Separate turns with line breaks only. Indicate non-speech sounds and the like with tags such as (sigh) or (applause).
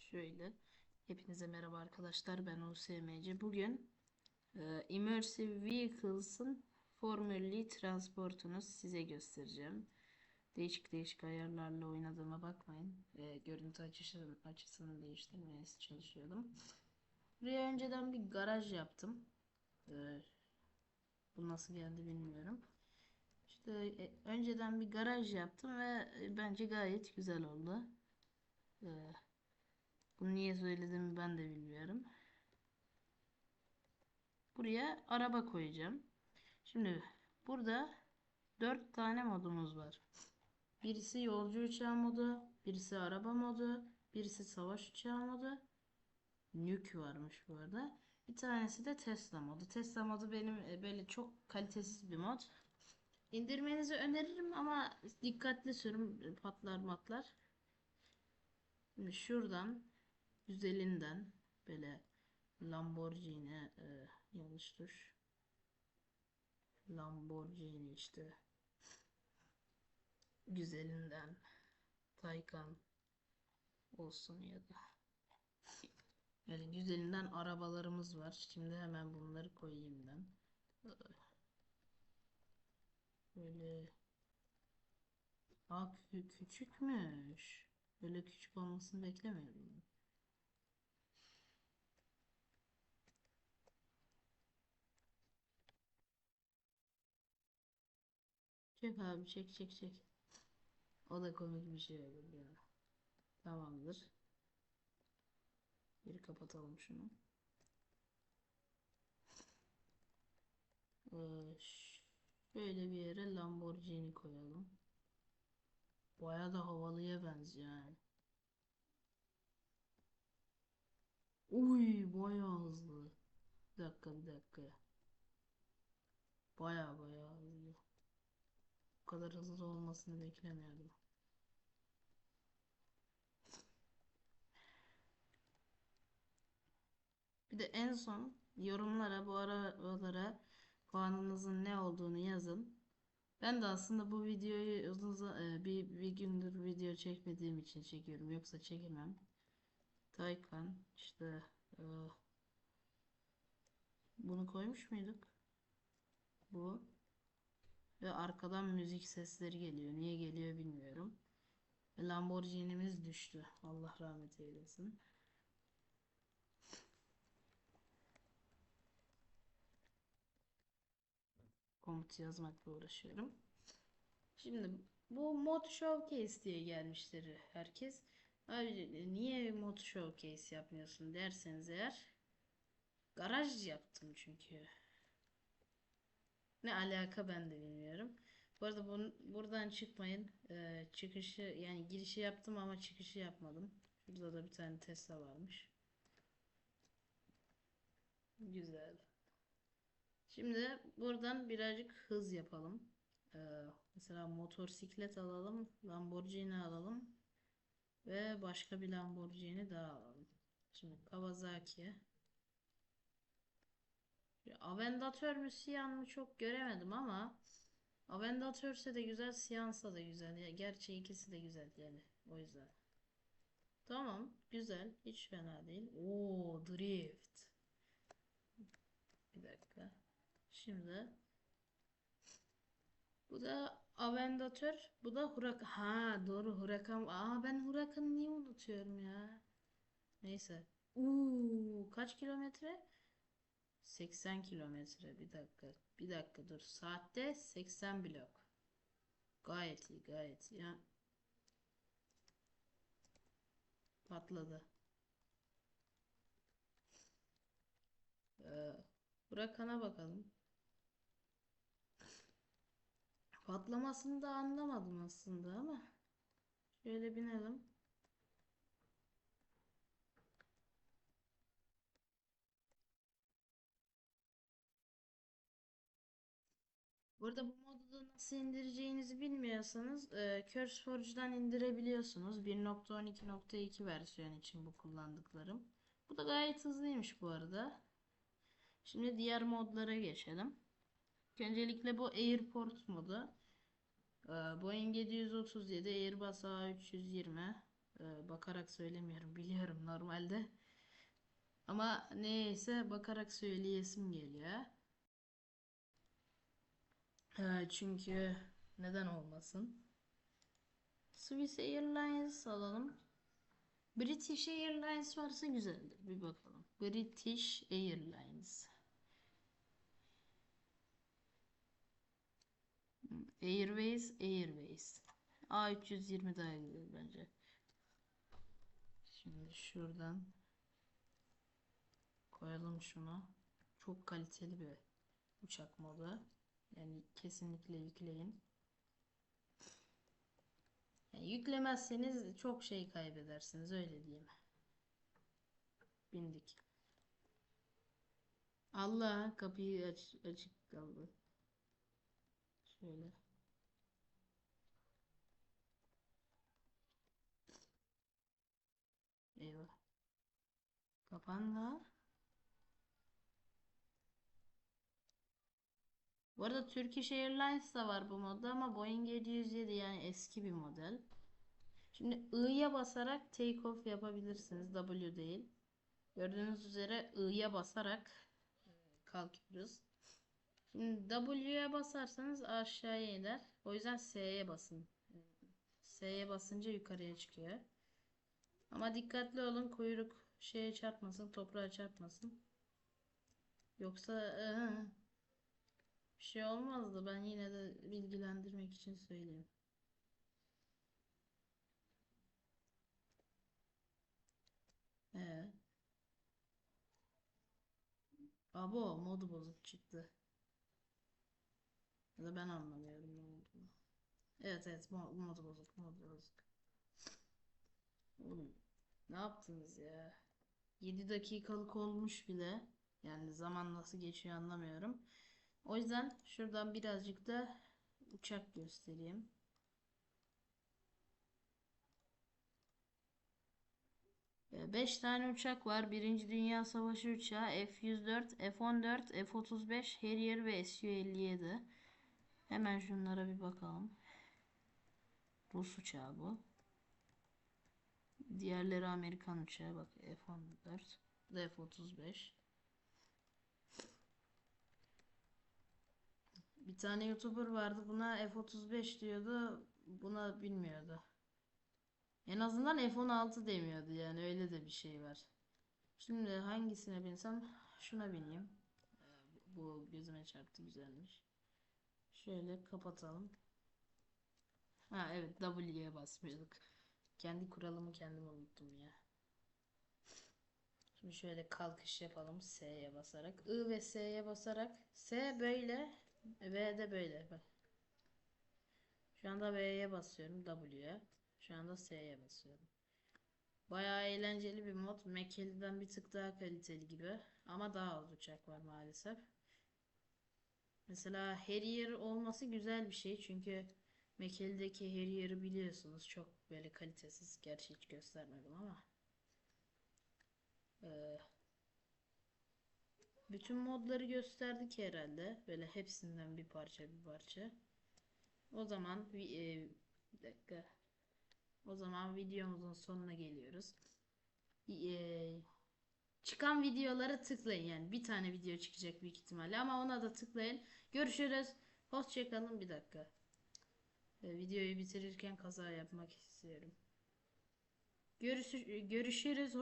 şöyle. Hepinize merhaba arkadaşlar. Ben USMC. Bugün e, Immersive Vehicles'ın formülli transportunu size göstereceğim. Değişik değişik ayarlarla oynadığıma bakmayın. E, görüntü açısını, açısını değiştirmeye çalışıyordum. Buraya önceden bir garaj yaptım. E, bu nasıl geldi bilmiyorum. İşte e, önceden bir garaj yaptım ve e, bence gayet güzel oldu. Ee, bunu niye söylediğimi ben de bilmiyorum. Buraya araba koyacağım. Şimdi burada 4 tane modumuz var. Birisi yolcu uçağı modu, birisi araba modu, birisi savaş uçağı modu. Nük varmış bu arada. Bir tanesi de Tesla modu. Tesla modu benim e, böyle çok kalitesiz bir mod. İndirmenizi öneririm ama dikkatli sürün patlar matlar. Şimdi şuradan güzelinden böyle Lamborghini e, yanlış tuş. Lamborghini işte güzelinden Taycan olsun ya da yani güzelinden arabalarımız var. Şimdi hemen bunları koyayım ben. Böyle Aa kü- küçükmüş. Böyle küçük olmasını beklemiyordum. Çek abi çek çek çek. O da komik bir şey olur ya. Tamamdır. Bir kapatalım şunu. Ee, şöyle bir yere Lamborghini koyalım. Baya da havalıya benziyor yani. Uy baya hızlı. Bir dakika bir dakika. Baya baya kadar hızlı olmasını beklemiyordum. Bir de en son yorumlara bu arabalara puanınızın ne olduğunu yazın. Ben de aslında bu videoyu uzun e, bir, bir gündür video çekmediğim için çekiyorum. Yoksa çekemem. Taycan işte e, bunu koymuş muyduk? Bu. Ve arkadan müzik sesleri geliyor. Niye geliyor bilmiyorum. Lamborghini'miz düştü. Allah rahmet eylesin. Komut yazmakla uğraşıyorum. Şimdi bu mod showcase diye gelmiştir herkes. Abi niye mod showcase yapmıyorsun derseniz eğer garaj yaptım çünkü. Ne alaka ben de bilmiyorum. Bu arada bun, buradan çıkmayın. Ee, çıkışı yani girişi yaptım ama çıkışı yapmadım. Şurada da bir tane Tesla varmış. Güzel. Şimdi buradan birazcık hız yapalım. Ee, mesela motosiklet alalım, Lamborghini alalım ve başka bir Lamborghini daha alalım. Şimdi Kawasaki. Avendatör mü Siyan mı çok göremedim ama Avendatörse de güzel, Siyansa da güzel. Gerçi ikisi de güzel yani. O yüzden. Tamam, güzel. Hiç fena değil. Oo, drift. Bir dakika. Şimdi bu da Avendatör. Bu da Huracan. Ha doğru Huracan. Aa ben Huracan'ı niye unutuyorum ya? Neyse. Uuu kaç kilometre? 80 kilometre. Bir dakika. Bir dakika dur. Saatte 80 blok. Gayet iyi gayet iyi. Ya. Patladı. Ee, Huracan'a bakalım. Patlamasını da anlamadım aslında ama. Şöyle binelim. Burada bu modu da nasıl indireceğinizi bilmiyorsanız e, CurseForge'dan indirebiliyorsunuz. 1.12.2 versiyon için bu kullandıklarım. Bu da gayet hızlıymış bu arada. Şimdi diğer modlara geçelim. Öncelikle bu Airport modu. Ee, Boeing 737, Airbus A320, Ee, bakarak söylemiyorum (laughs) biliyorum normalde. Ama neyse bakarak söyleyesim geliyor. Ee, çünkü neden olmasın? Swiss Airlines alalım. British Airlines varsa güzeldir. Bir bakalım. British Airlines. Airways, Airways. A320 daha güzel bence. Şimdi şuradan koyalım şunu. Çok kaliteli bir uçak modu. Yani kesinlikle yükleyin. Yani yüklemezseniz çok şey kaybedersiniz öyle diyeyim. Bindik. Allah kapıyı aç, açık kaldı. Şöyle. Eyvah. Kapandı. Bu arada Turkish Airlines da var bu modda ama Boeing 707 yani eski bir model. Şimdi I'ya basarak take off yapabilirsiniz. W değil. Gördüğünüz üzere I'ya basarak kalkıyoruz. Şimdi W'ye basarsanız aşağıya iner. O yüzden S'ye basın. S'ye basınca yukarıya çıkıyor. Ama dikkatli olun kuyruk şeye çarpmasın, toprağa çarpmasın. Yoksa ıı, bir şey olmazdı. Ben yine de bilgilendirmek için söyleyeyim. Ee. Abo modu bozuk çıktı. Ya da ben anlamıyorum ne olduğunu. Evet evet mo- modu bozuk modu bozuk. Oğlum ne yaptınız ya? 7 dakikalık olmuş bile. Yani zaman nasıl geçiyor anlamıyorum. O yüzden şuradan birazcık da uçak göstereyim. Ee, Beş tane uçak var. Birinci Dünya Savaşı uçağı F-104, F-14, F-35, Harrier ve Su-57. Hemen şunlara bir bakalım. Rus uçağı bu. Diğerleri Amerikan uçağı. Bak F-14, F-35. Tane YouTuber vardı buna F-35 diyordu. Buna bilmiyordu. En azından F-16 demiyordu yani öyle de bir şey var. Şimdi hangisine binsem şuna bineyim. Ee, Bu gözüme çarptı güzelmiş. Şöyle kapatalım. Ha evet W'ye basmıyorduk. Kendi kuralımı kendim unuttum ya. Şimdi şöyle kalkış yapalım S'ye basarak. I ve S'ye basarak. S böyle V de böyle. Bak. Şu anda V'ye basıyorum W'ye. Şu anda S'ye basıyorum. Bayağı eğlenceli bir mod. Mekeli'den bir tık daha kaliteli gibi. Ama daha az uçak var maalesef. Mesela Harrier olması güzel bir şey. Çünkü Mekeli'deki Harrier'ı biliyorsunuz. Çok böyle kalitesiz. Gerçi hiç göstermedim ama. Ee, bütün modları gösterdik herhalde. Böyle hepsinden bir parça bir parça. O zaman bir, e, bir dakika. O zaman videomuzun sonuna geliyoruz. E, çıkan videolara tıklayın. Yani bir tane video çıkacak büyük ihtimalle ama ona da tıklayın. Görüşürüz. Hoşçakalın. Bir dakika. E, videoyu bitirirken kaza yapmak istiyorum. Görüş, görüşürüz. Hoş